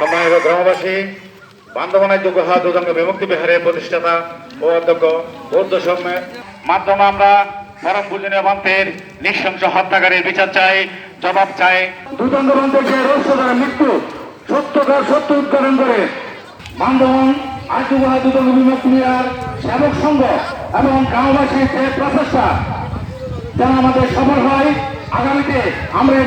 সম্মানিত গ্রামবাসী, বান্ধবনায় গুহা দুদঙ্গ বিমুক্তি বিহারের প্রতিষ্ঠাতা ও অধ্যক্ষ বৌদ্ধ সম্মের মাধ্যমে আমরা পরম পূজনীয় মন্ত্রের নৃশংস হত্যাকারীর বিচার চাই, জবাব চাই। দুদণ্ড মন্ত্রের যে রহস্যকার মৃত্যু, সত্যকার সত্য উদ্ঘাটন করে বান্ধবন আজুগুহা দুদঙ্গ বিমুক্তি বিহার সেবক সংঘ এবং গ্রামবাসীর যে প্রচেষ্টা যেন আমাদের সফল হয়। আগামীতে আমরা এই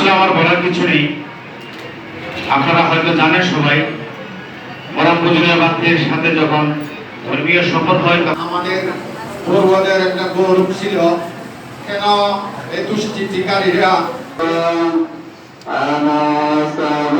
আসলে আমার বলার কিছু নেই। আপনারা হয়তো জানেন সবাই পরম পূজনীয় বাক্যের সাথে যখন ধর্মীয় শপথ হয় তখন আমাদের পূর্বদের একটা গৌরব ছিল কেন এই Anasana